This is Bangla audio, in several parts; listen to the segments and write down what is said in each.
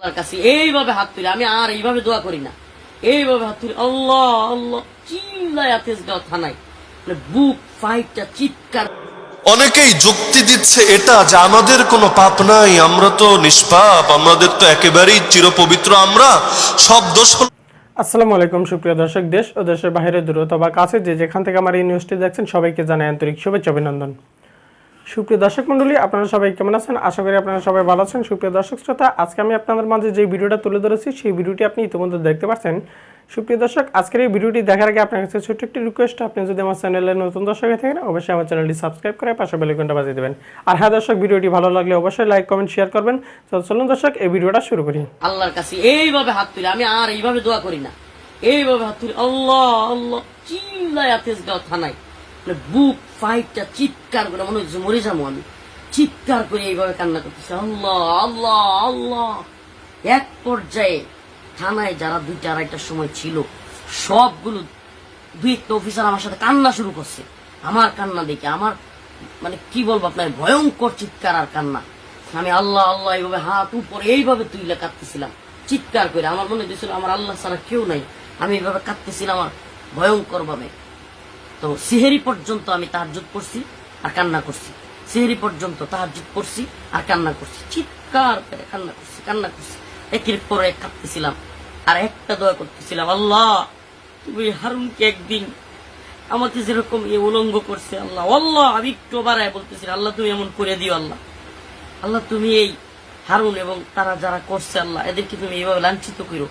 আল্লাহর কাছে এইভাবে হাত তুলে আমি আর এইভাবে দোয়া করি না। এইভাবে হাত তুলে আল্লাহ আল্লাহ চিল্লায় তেজগাঁও থানায়। মানে বুক ফাইটটা চিৎকার। অনেকেই যুক্তি দিচ্ছে এটা যে আমাদের কোনো পাপ নাই আমরা তো নিষ্পাপ আমাদের তো একেবারেই চিরপবিত্র আমরা সব দোষ হলো আসসালামু আলাইকুম সুপ্রিয় দর্শক দেশ ও দেশের বাইরে দূরত বা কাছে যে যেখান থেকে আমার এই নিউজটি দেখছেন সবাইকে জানাই আন্তরিক শুভেচ্ছা অভিনন্দন। সুপ্রিয় দর্শক মণ্ডলী আপনারা সবাই কেমন আছেন? আশা করি আপনারা সবাই ভালো আছেন। সুপ্রিয় দর্শক শ্রোতা, আজকে আমি আপনাদের মাঝে যে ভিডিওটা তুলে ধরেছি, সেই ভিডিওটি আপনি ইতিমধ্যে দেখতে পাচ্ছেন সুপ্রিয় দর্শক, আজকের এই ভিডিওটি দেখার আগে আপনার কাছে ছোট্ট একটি রিকোয়েস্ট আপনি যদি আমার চ্যানেলে নতুন দর্শক হয়ে থাকেন, অবশ্যই আমার চ্যানেলটি সাবস্ক্রাইব করে পাশে বেলাইকনটা বাজিয়ে দেবেন। আর হ্যাঁ দর্শক, ভিডিওটি ভালো লাগলে অবশ্যই লাইক কমেন্ট শেয়ার করবেন। চলুন দর্শক, এই ভিডিওটা শুরু করি। আল্লাহর কাছে এইভাবে হাত তুলে, আমি আর এইভাবে দোয়া করি না। এইভাবে হাত তুলে, আল্লাহ আল্লাহ চিল্লায় থানায়। বুক ফাইটটা চিৎকার করে, মনে হচ্ছে মরে যাব আমি। চিৎকার করে এইভাবে কান্না করতেছে। আল্লাহ আল্লাহ আল্লাহ। এক পর্যায়ে থানায় যারা দুইটা আড়াইটার সময় ছিল, সবগুলো দুই একটা অফিসার আমার সাথে কান্না শুরু করছে। আমার কান্না দেখে, আমার মানে কি বলব আপনার ভয়ঙ্কর চিৎকার আর কান্না। আমি আল্লাহ আল্লাহ, এইভাবে হাত উপরে এইভাবে তুইলে কাঁদতেছিলাম। চিৎকার করে আমার মনে হয়েছিল আমার আল্লাহ ছাড়া কেউ নাই। আমি এইভাবে কাঁদতেছিলাম আমার ভয়ঙ্কর ভাবে তো সিহেরি পর্যন্ত আমি তাহাজুদ পড়ছি আর কান্না করছি। সিহেরি পর্যন্ত তাহাজুদ পড়ছি আর কান্না করছি। চিৎকার করে কান্না করছি কান্না করছি। একের পর এক কাঁদতেছিলাম আর একটা দোয়া করতেছিলাম, আল্লাহ, তুমি হারুনকে একদিন আমাকে যেরকম এ উলঙ্গ করছে, আল্লাহ আল্লাহ, আমি একটু বাড়ায় বলতেছি আল্লাহ, তুমি এমন করে দিও, আল্লাহ। আল্লাহ, তুমি এই হারুন এবং তারা যারা করছে, আল্লাহ, এদেরকে তুমি এইভাবে লাঞ্ছিত করো।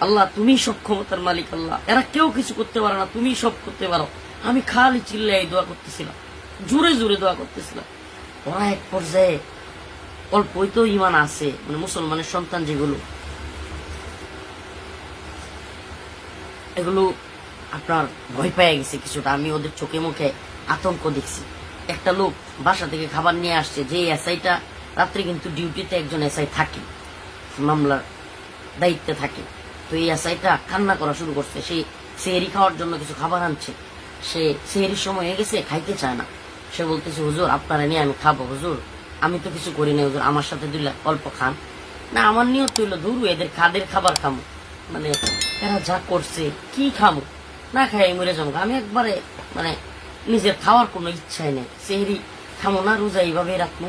আল্লাহ, তুমি সক্ষমতার মালিক, আল্লাহ। এরা কেউ কিছু করতে পারে না, তুমি সব করতে পারো। আমি খালি চিল্লাই দোয়া করতেছিলাম। জোরে জোরে দোয়া করতেছিলাম। ওরা এক পর্যায়ে অল্পই তো ইমান আছে মানে মুসলমানের সন্তান যেগুলো। এগুলো আপনার ভয় পেয়ে গেছে কিছুটা। আমি ওদের চোখে মুখে আতঙ্ক দেখছি। একটা লোক বাসা থেকে খাবার নিয়ে আসছে, যে এসআইটা রাত্রে কিন্তু ডিউটিতে একজন এসআই থাকে, মামলার দায়িত্বে থাকে। তো এই এসআইটা কান্না করা শুরু করছে, সে সেহেরি খাওয়ার জন্য কিছু খাবার আনছে। সে সেহেরির সময় হয়ে গেছে, খাইতে চায় না। সে বলতেছে, হুজুর, আপনারা নিয়ে আমি খাব, হুজুর। আমি তো কিছু করি না হুজুর। আমার সাথে দিলে অল্প খান। না, আমার নিয়ত হইল, ধরু, এদের খাদের খাবার খামো। মানে এরা যা করছে, কি খামো? না খাই মরে যাব আমি একবারে মানে নিজের খাওয়ার কোনো ইচ্ছাই নেই। সেহেরি খামো না, রোজা এইভাবে রাখব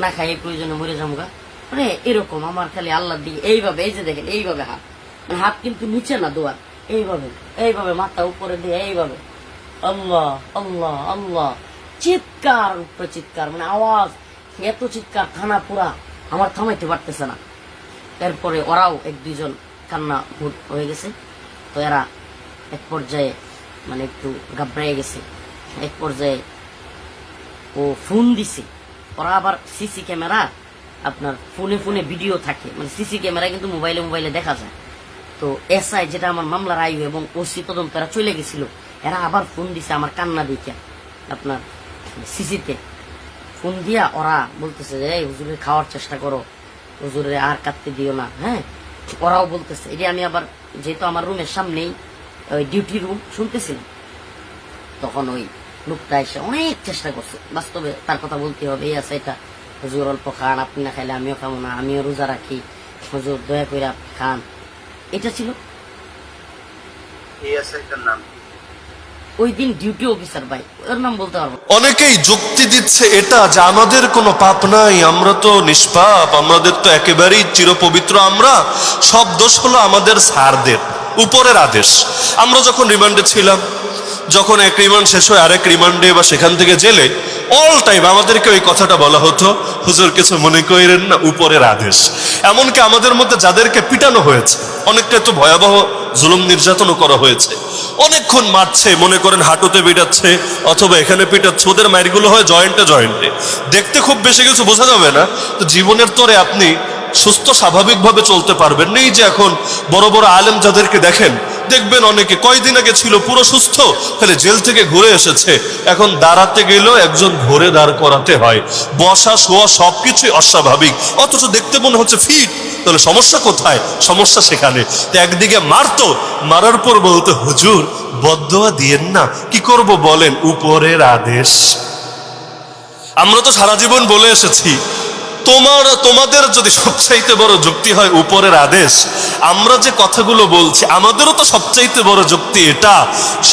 না খাই প্রয়োজনে মরে যাব গা মানে এরকম আমার খালি আল্লাহর দিকে, এইভাবে, এই যে দেখেন, এইভাবে হাত। মানে হাত কিন্তু নিচে না, দোয়ার। এইভাবে এইভাবে মাথা উপরে দিয়ে, এইভাবে। আল্লাহ আল্লাহ আল্লাহ। চিৎকার, উপরে চিৎকার মানে আওয়াজ। এত চিৎকার, থানা পুরা। আমার থামাইতে পারতেছে না। এরপরে ওরাও এক দুইজন কান্না ভূত হয়ে গেছে। তো এরা এক পর্যায়ে মানে একটু ঘাবড়াই গেছে। এক পর্যায়ে ও ফোন দিছে। ওরা আবার সিসি ক্যামেরা, আপনার ফোনে ফোনে ভিডিও থাকে। মানে সিসি ক্যামেরা কিন্তু মোবাইলে মোবাইলে দেখা যায়। তো এসআই, যেটা আমার মামলার আয়ু এবং ওসি তদন্ত চলে গেছিল। এরা আবার ফোন দিছে, আমার কান্না দিকে আপনার সিসিতে। ফোন দিয়া ওরা বলতেছে যে এই হুজুরের খাওয়ার চেষ্টা করো। হুজুরে আর কাটতে দিও না। হ্যাঁ? ওরাও বলতেছে, এটা আমি আবার যেহেতু আমার রুমের সামনেই, ওই ডিউটি রুম শুনতেছিলাম তখন ওই লোকটা এসে অনেক চেষ্টা করছে। বাস্তবে তার কথা বলতে হবে, এই আছে এটা। হুজুর অল্প খান, আপনি না খাইলে আমিও খাব না, আমিও রোজা রাখি। হুজুর দয়া করে আপনি খান। এটা ছিল। এই এসআইটার নাম। কি? ওই দিন ডিউটি অফিসার ভাই, ওর নাম বলতে পারব অনেকেই যুক্তি দিচ্ছে এটা যে আমাদের কোনো পাপ নাই, আমরা তো নিষ্পাপ, আমাদের তো একেবারেই চিরপবিত্র, আমরা সব দোষ হলো আমাদের স্যারদের, উপরের আদেশ। আমরা যখন রিমান্ডে ছিলাম, যখন এক রিমান্ড শেষ হয় আরেক রিমান্ডে বা সেখান থেকে জেলে অল টাইম আমাদেরকে ওই কথাটা বলা হতো, হুজুর, কিছু মনে করেন না, উপরের আদেশ। এমনকি আমাদের মধ্যে যাদেরকে পিটানো হয়েছে, অনেকটা তো ভয়াবহ জুলুম নির্যাতনও করা হয়েছে। অনেকক্ষণ মারছে, মনে করেন হাঁটুতে পিটাচ্ছে, অথবা এখানে পিটাচ্ছে, ওদের মায়েরগুলো হয় জয়েন্টে জয়েন্টে। দেখতে খুব বেশি কিছু বোঝা যাবে না, তো জীবনের তরে আপনি সুস্থ স্বাভাবিকভাবে চলতে পারবেন নেই যে এখন বড় বড় আলেম যাদেরকে দেখেন দেখবেন অনেকে। কয়দিন আগে ছিল, পুরো সুস্থ, তাহলে জেল থেকে ঘুরে এসেছে। এখন দাঁড়াতে গেলেও একজন ধরে দাঁড় করাতে হয়। বসা, শোয়া সবকিছুই অস্বাভাবিক। অথচ দেখতে মনে হচ্ছে ফিট। তাহলে সমস্যা কোথায়? সমস্যা সেখানে। তো একদিকে মারতো মারার পর বলতো, হুজুর বদোয়া দিয়েন না। কি করব বলেন? উপরের আদেশ। আমরা তো সারা জীবন বলে এসেছি তোমার তোমাদের যদি সবচাইতে বড় যুক্তি হয় উপরের আদেশ, আমরা যে কথাগুলো বলছি, আমাদেরও তো সবচাইতে বড় যুক্তি এটা।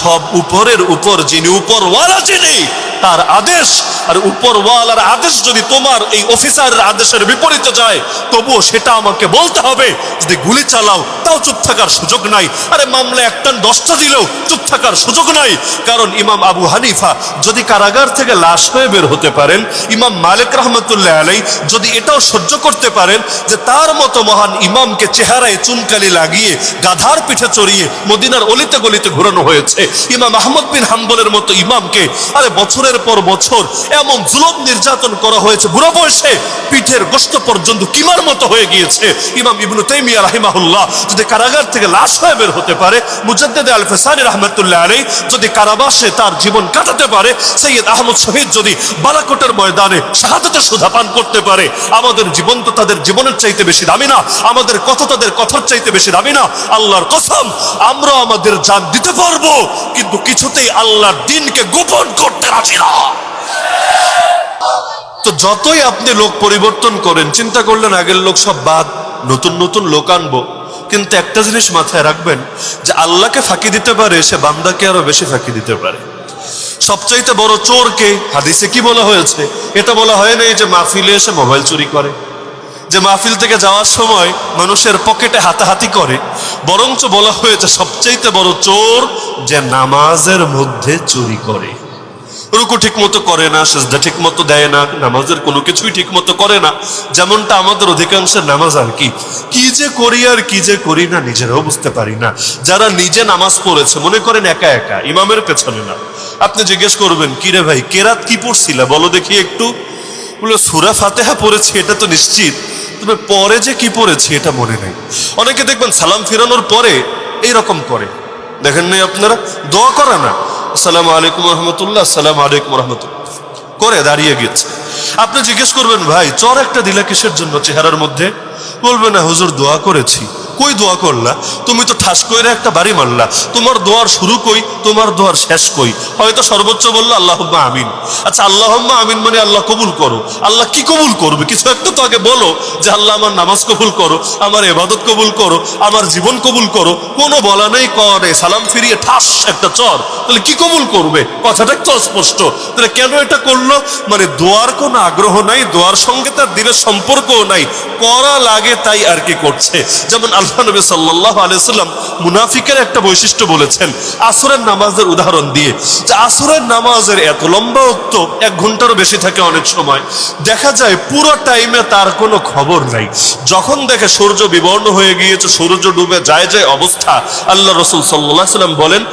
সব উপরের উপর যিনি উপর উপরওয়ালা যিনি, তার আদেশ। আর উপর উপরওয়ালার আদেশ যদি তোমার এই অফিসারের আদেশের বিপরীতে যায়, তবুও সেটা আমাকে বলতে হবে। যদি গুলি চালাও, তাও চুপ থাকার সুযোগ নাই। আরে মামলা একটান দশটা দিলেও চুপ থাকার সুযোগ নাই। কারণ ইমাম আবু হানিফা যদি কারাগার থেকে লাশ হয়ে বের হতে পারেন, ইমাম মালিক রহমতুল্লাহ আলাই যদি এটাও সহ্য করতে পারেন যে তার মতো মহান ইমামকে চেহারায় চুনকালি লাগিয়ে, গাধার পিঠে চড়িয়ে মদিনার অলিতে গলিতে ঘোরানো হয়েছে। ইমাম আহমদ বিন হাম্বলের মতো ইমামকে আরে বছরের পর বছর এমন জুলম নির্যাতন করা হয়েছে, বুড়ো বয়সে পিঠের গোস্ত পর্যন্ত কিমার মতো হয়ে গিয়েছে। ইমাম ইবনু তাইমিয়া রাহিমাহুল্লাহ যদি কারাগার থেকে লাশ হয়ে বের হতে পারে, মুজাদ্দেদ আল ফেসানি রহমতুল্লাহ আলী যদি কারাবাসে তার জীবন কাটাতে পারে, সৈয়দ আহমদ শহীদ যদি বালাকোটের ময়দানে শাহাদতের সুধা পান করতে পারে আমাদের জীবন তো তাদের জীবনের চাইতে বেশি দামি না। আমাদের কথা তাদের কথার চাইতে বেশি দামি না। আল্লাহর কসম, আমরা আমাদের জান দিতে পারব, কিন্তু কিছুতেই আল্লাহর দিনকে গোপন করতে রাজি না। তো যতই আপনি লোক পরিবর্তন করেন, চিন্তা করলেন আগের লোক সব বাদ, নতুন নতুন লোক আনব। কিন্তু একটা জিনিস মাথায় রাখবেন, যে আল্লাহকে ফাঁকি দিতে পারে, সে বান্দাকে আরও বেশি ফাঁকি দিতে পারে। সবচাইতে বড় চোরকে হাদিসে কি বলা হয়েছে? এটা বলা হয় নাই যে মাহফিলে এসে মোবাইল চুরি করে। যে মাহফিল থেকে যাওয়ার সময় মানুষের পকেটে হাতাহাতি করে, বরঞ্চ বলা হয়েছে সবচাইতে বড় চোর যে নামাজের মধ্যে চুরি করে। রুকু ঠিক মতো করে না, সেজদা ঠিক মতো দেয় না, নামাজের কোনো কিছুই ঠিক মতো করে না। যেমনটা আমাদের অধিকাংশের নামাজ আর কি। কি যে করি আর কি যে করি না, নিজেরাও বুঝতে পারি না। যারা নিজে নামাজ পড়েছে, মনে করেন একা একা, ইমামের পেছনে না। আপনি জিজ্ঞেস করবেন, কি রে ভাই, কেরাত কি পড়ছিলা? বলো দেখি একটু। বলে সুরা ফাতেহা পড়েছি, এটা তো নিশ্চিত, তবে পরে যে কি পড়েছি এটা মনে নেই। অনেকে দেখবেন সালাম ফিরানোর পরে এইরকম করে। দেখেন নাই আপনারা? দোয়া করে না। আসসালামু আলাইকুম রহমতুল্লাহ আসসালামু আলাইকুম রহমতুল্লাহ করে দাঁড়িয়ে গেছে আপনি জিজ্ঞেস করবেন, ভাই, চর একটা দিলা কিসের জন্য চেহারার মধ্যে? বলবে না, হুজুর, দোয়া করেছি। কই দোয়া করলা? তুমি তো ঠাস কইরা একটা বাড়ি মারলা। তোমার দোয়ার শুরু কই, তোমার দোয়ার শেষ কই? হয়তো সর্বোচ্চ বলল আল্লাহ আমিন। আচ্ছা আল্লাহ আমিন মানে আল্লাহ কবুল করো। আল্লাহ কি কবুল করবে? কিছু একটা তো আগে বলো যে, আল্লাহ আমার নামাজ কবুল করো, আমার এবাদত কবুল করো, আমার জীবন কবুল করো। কোনো বলা নেই করে সালাম ফিরিয়ে ঠাস একটা চর। তাহলে কি কবুল করবে? কথাটা একটু অস্পষ্ট। তাহলে কেন এটা করল? মানে দোয়ার কোনো আগ্রহ নাই, দোয়ার সঙ্গে তার দিনের সম্পর্কও নাই। করা লাগে তাই আর কি করছে? যেমন আল্লাহ নবী সাল্লাহ আলিয়াল্লাম মুনাফিকের একটা বৈশিষ্ট্য বলেছেন আসরের নামাজের উদাহরণ দিয়ে, যে আসরের নামাজের এত লম্বা উক্ত এক ঘন্টারও বেশি থাকে অনেক সময়। দেখা যায় পুরো টাইমে তার কোনো খবর নাই। যখন দেখে সূর্য বিবর্ণ হয়ে গিয়েছে, সূর্য ডুবে যায় যায় অবস্থা, আল্লাহ রসুল সাল্লাহ সাল্লাম বলেন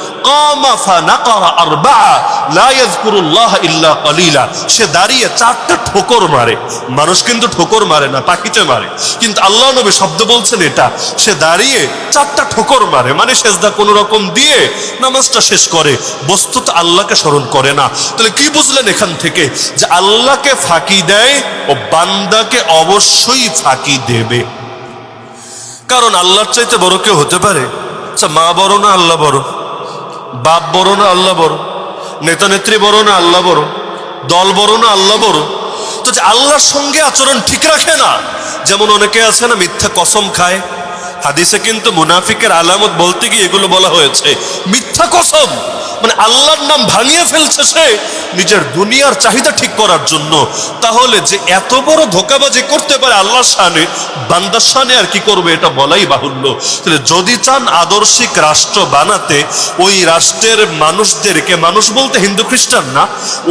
সে দাঁড়িয়ে চারটা ঠোকর মারে। মানুষ কিন্তু ঠোকর মারে না, পাখিতে মারে। কিন্তু আল্লাহ নবী শব্দ বলছেন এটা। সে দাঁড়িয়ে চারটা ঠোকর মারে মানে সেজদা কোনো রকম দিয়ে নামাজটা শেষ করে। বস্তুত আল্লাহকে স্মরণ করে না। তাহলে কি বুঝলেন এখান থেকে? যে আল্লাহকে ফাঁকি দেয় ও বান্দাকে অবশ্যই ফাঁকি দেবে। কারণ আল্লাহর চাইতে বড় কেউ হতে পারে? আচ্ছা মা বড় না আল্লাহ বড়? বাপ বড় না আল্লাহ বড়? নেতা নেত্রী বড় না আল্লাহ বড়? দল বড় না আল্লাহ বড়? তো যে আল্লাহর সঙ্গে আচরণ ঠিক রাখে না। যেমন অনেকে আছে না, মিথ্যা কসম খায়। হাদিসে কিন্তু মুনাফিকের আলামত বলতে গিয়ে এগুলো বলা হয়েছে। মিথ্যা কসম। মানে আল্লাহর নাম ভাঙিয়ে ফেলছে সে নিজের দুনিয়ার চাহিদা ঠিক করার জন্য। তাহলে যে এত বড় ধোকাবাজি করতে পারে আল্লাহর শানে, বান্দার শানে আর কি করবে এটা বলাই বাহুল্য। তাহলে যদি চান আদর্শিক রাষ্ট্র বানাতে, ওই রাষ্ট্রের মানুষদেরকে, মানুষ বলতে হিন্দু খ্রিস্টান না,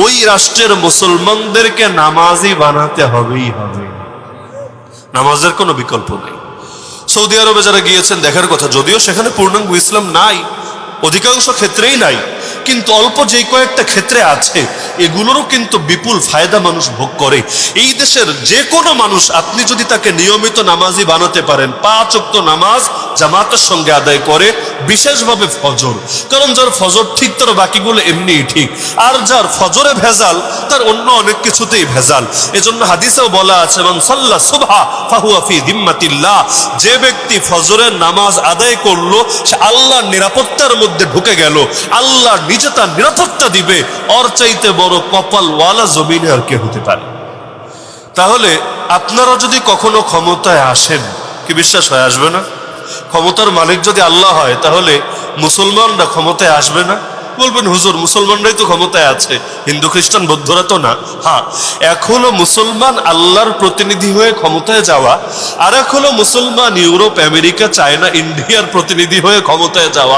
ওই রাষ্ট্রের মুসলমানদেরকে নামাজি বানাতে হবেই হবে। নামাজের কোনো বিকল্প নেই। সৌদি আরবে যারা গিয়েছেন, দেখার কথা, যদিও সেখানে পূর্ণাঙ্গ ইসলাম নাই অধিকাংশ ক্ষেত্রেই নাই। কিন্তু অল্প যেই কয়েকটা ক্ষেত্রে আছে এগুলোরও কিন্তু বিপুল ফায়দা মানুষ ভোগ করে। এই দেশের যে কোনো মানুষ, আপনি যদি তাকে নিয়মিত নামাজি বানাতে পারেন, পাঁচ অক্ত নামাজ জামাতের সঙ্গে আদায় করে, বিশেষভাবে ফজর। কারণ যার ফজর ঠিক, তার বাকিগুলো এমনিই ঠিক। আর যার ফজরে ভেজাল, তার অন্য অনেক কিছুতেই ভেজাল। এজন্য হাদিসেও বলা আছে, মান সাল্লা সুবহা ফাহুয়া ফি দিম্মাতিল্লাহ। যে ব্যক্তি ফজরের নামাজ আদায় করল, সে আল্লাহর নিরাপত্তার মধ্যে ঢুকে গেল। আল্লাহ নিজে তার নিরাপত্তা দিবে। ওর চাইতে বড় কপালওয়ালা জমিনে আর কে হতে পারে? তাহলে আপনারা যদি কখনো ক্ষমতায় আসেন, কি বিশ্বাস হয়, আসবে না? ক্ষমতার মালিক যদি আল্লাহ হয়, তাহলে মুসলমানরা ক্ষমতায় আসবে না? বলবেন, হুজুর, মুসলমানরাই তো ক্ষমতায় আছে, হিন্দু, খ্রিস্টান, বৌদ্ধরা তো না। হ্যাঁ এক হলো মুসলমান আল্লাহর প্রতিনিধি হয়ে ক্ষমতায় যাওয়া, আর এক হলো মুসলমান ইউরোপ, আমেরিকা, চায়না, ইন্ডিয়ার প্রতিনিধি হয়ে ক্ষমতায় যাওয়া